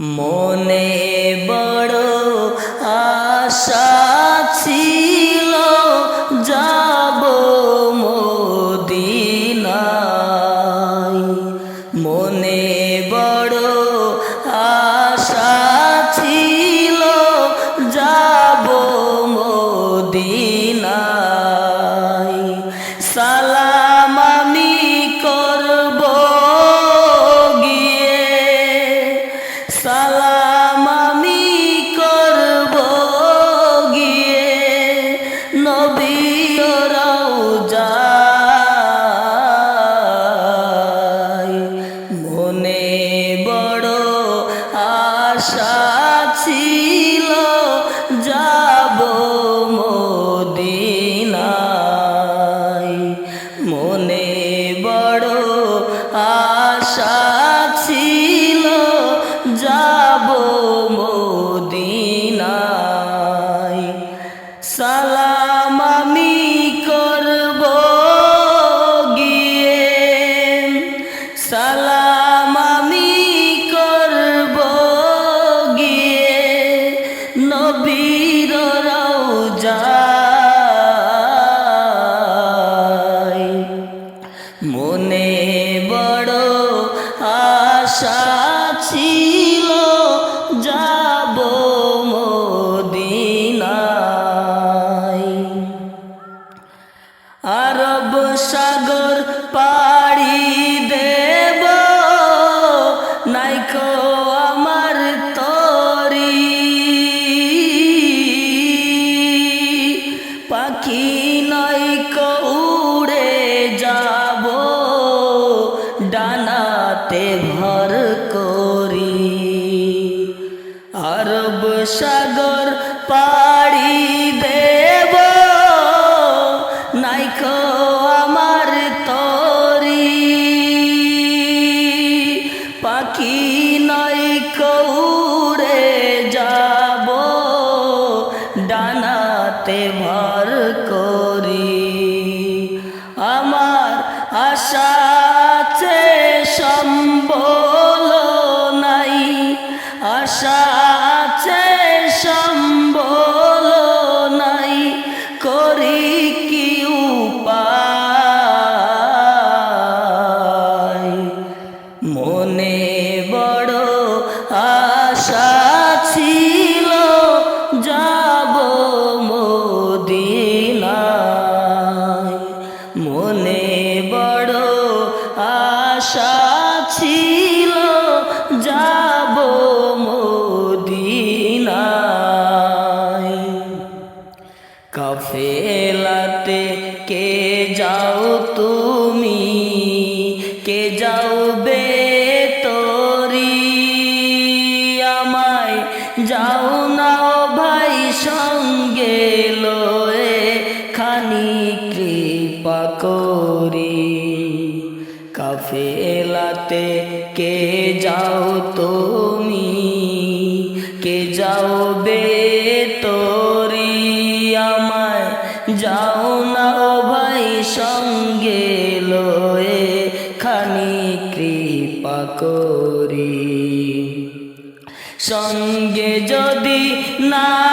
মনে বড় আশা। ছিল সাগর পাড়ি দেব। নাইকো আমার তরি। পাখি নয়কো উড়ে যাব। ডানাতে ভর করি। যাও তুমি, কে যাও বে তোরি আমায় যাও না ভাই, সঙ্গে লয়ে খানি কৃপা করি। কাফেলাতে কে যাও তুমি, কে যাও বে তোরি আমায় যাও সঙ্গে লয়ে খানি কৃপা করি। সঙ্গে যদি নালাও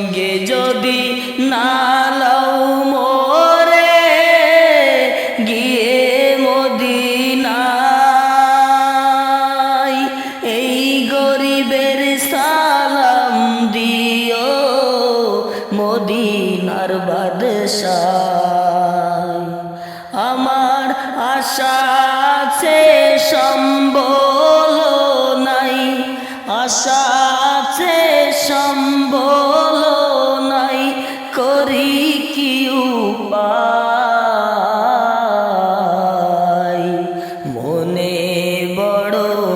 সঙ্গে যদি নালাও মোরে, গিয়ে মদিনায় এই গরিবের সালাম দিও মদিনার বাদশায় আমার আশা আছে সম্বল নাই। আশা